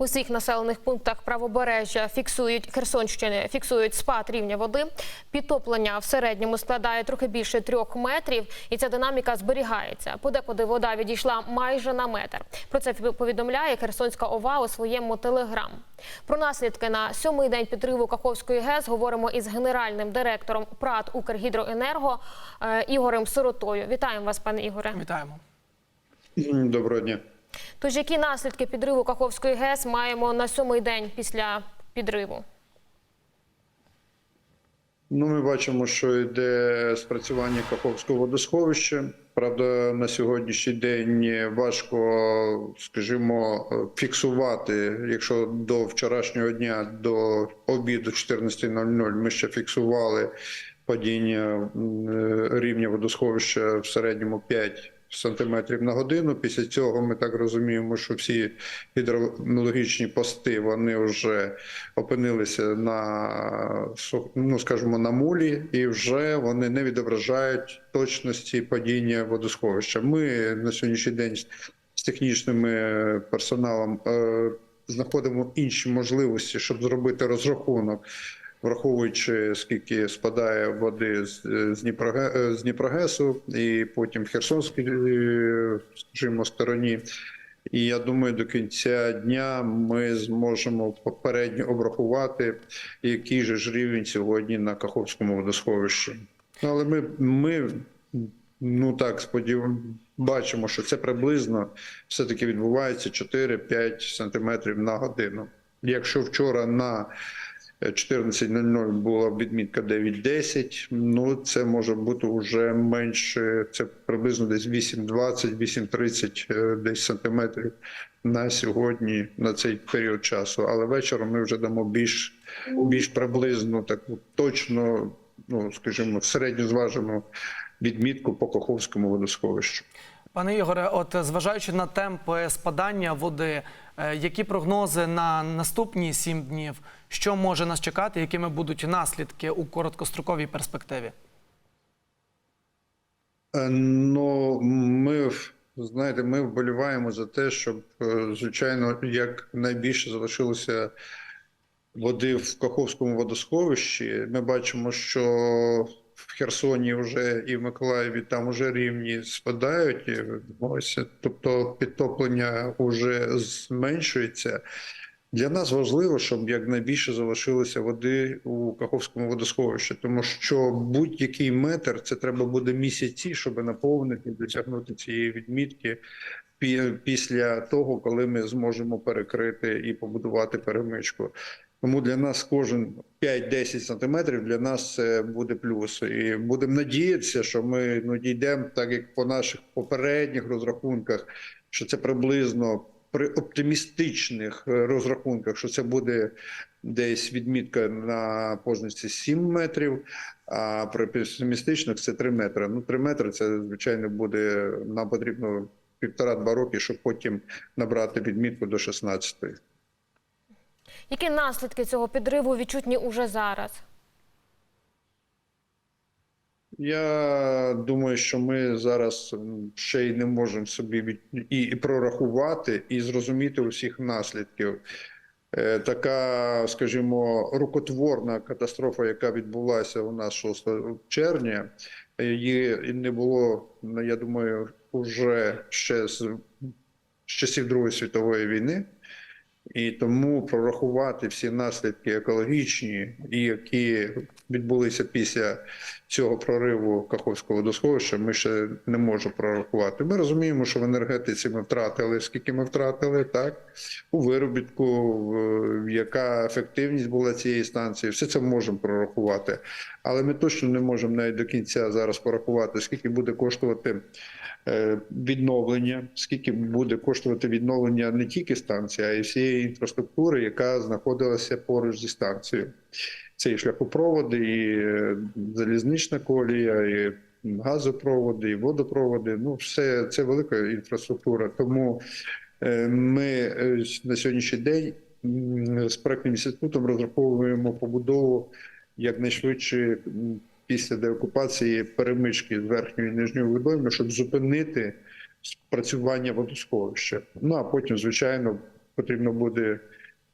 У всіх населених пунктах правобережжя фіксують Херсонщини, фіксують спад рівня води. Підтоплення в середньому складає трохи більше трьох метрів, і ця динаміка зберігається. Подекуди вода відійшла майже на метр. Про це повідомляє Херсонська ОВА у своєму телеграм. Про наслідки на сьомий день підриву Каховської ГЕС говоримо із генеральним директором ПРАТ Укргідроенерго е, Ігорем Сиротою. Вітаємо вас, пане Ігоре. Вітаємо. Доброго дня. Тож які наслідки підриву Каховської ГЕС маємо на сьомий день після підриву? Ну, ми бачимо, що йде спрацювання Каховського водосховища. Правда, на сьогоднішній день важко, скажімо, фіксувати. Якщо до вчорашнього дня, до обіду 14.00 ми ще фіксували падіння рівня водосховища в середньому 5 сантиметрів на годину. Після цього ми так розуміємо, що всі гідромологічні пости вони вже опинилися на ну, скажімо, на мулі, і вже вони не відображають точності падіння водосховища. Ми на сьогоднішній день з технічним персоналом е, знаходимо інші можливості, щоб зробити розрахунок. Враховуючи скільки спадає води з, з, з Дніпрогесу і потім Херсонській, е, скажімо, стороні. І я думаю, до кінця дня ми зможемо попередньо обрахувати, який же ж рівень сьогодні на Каховському водосховищі. Ну, Але ми, ми ну так сподіваємося, бачимо, що це приблизно все-таки відбувається 4-5 сантиметрів на годину. Якщо вчора на 14.00 була відмітка 9.10, ну це може бути вже менше, це приблизно десь 8.20, 8.30 е, десь сантиметрів на сьогодні, на цей період часу. Але вечором ми вже дамо більш, більш приблизно таку точно, ну скажімо, середньо зважену відмітку по Каховському водосховищу. Пане Ігоре, от зважаючи на темпи спадання води, які прогнози на наступні сім днів, що може нас чекати, якими будуть наслідки у короткостроковій перспективі? Е, Ну, ми знаєте, ми вболіваємо за те, щоб е, звичайно як найбільше залишилося води в Каховському водосховищі. Ми бачимо, що Херсоні вже і в Миколаєві там вже рівні спадають. Ось, тобто підтоплення вже зменшується. Для нас важливо, щоб якнайбільше залишилося води у Каховському водосховищі, тому що будь-який метр це треба буде місяці, щоб наповнити, досягнути цієї відмітки після того, коли ми зможемо перекрити і побудувати перемичку. Тому для нас кожен 5-10 сантиметрів для нас це буде плюс. І будемо надіятися, що ми ну, дійдемо, так як по наших попередніх розрахунках, що це приблизно при оптимістичних розрахунках, що це буде десь відмітка на позначці 7 метрів, а при песимістичних це 3 метри. Ну, 3 метри це, звичайно, буде нам потрібно півтора-два роки, щоб потім набрати відмітку до 16. Які наслідки цього підриву відчутні уже зараз? Я думаю, що ми зараз ще й не можемо собі від... і, прорахувати, і зрозуміти усіх наслідків. Е, Така, скажімо, рукотворна катастрофа, яка відбулася у нас 6 червня, її не було, ну, я думаю, уже ще з, з часів Другої світової війни. І тому прорахувати всі наслідки екологічні, які відбулися після цього прориву Каховського водосховища, ми ще не можемо прорахувати. Ми розуміємо, що в енергетиці ми втратили, скільки ми втратили, так у виробітку, яка ефективність була цієї станції, все це можемо прорахувати. Але ми точно не можемо навіть до кінця зараз порахувати, скільки буде коштувати е, відновлення, скільки буде коштувати відновлення не тільки станції, а й всієї інфраструктури, яка знаходилася поруч зі станцією. Це і шляхопроводи, і е, залізнична колія, і газопроводи, і водопроводи. Ну, все це велика інфраструктура. Тому е, ми е, на сьогоднішній день з проектним інститутом розраховуємо побудову якнайшвидше після деокупації перемички з верхньої і нижньої водойми, щоб зупинити спрацювання водосховища. Ну а потім, звичайно, потрібно буде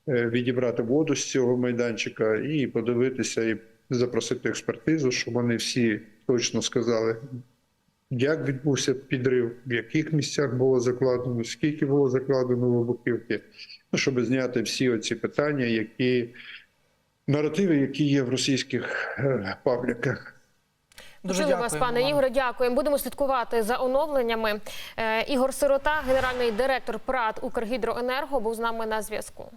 відібрати воду з цього майданчика і подивитися, і запросити експертизу, щоб вони всі точно сказали, як відбувся підрив, в яких місцях було закладено, скільки було закладено вибухівки, ну, щоб зняти всі оці питання, які наративи, які є в російських е, пабліках. Дуже Почули вас, пане. Ігоре. Дякуємо. Будемо слідкувати за оновленнями. Е, Ігор Сирота, генеральний директор ПРАД Укргідроенерго, був з нами на зв'язку.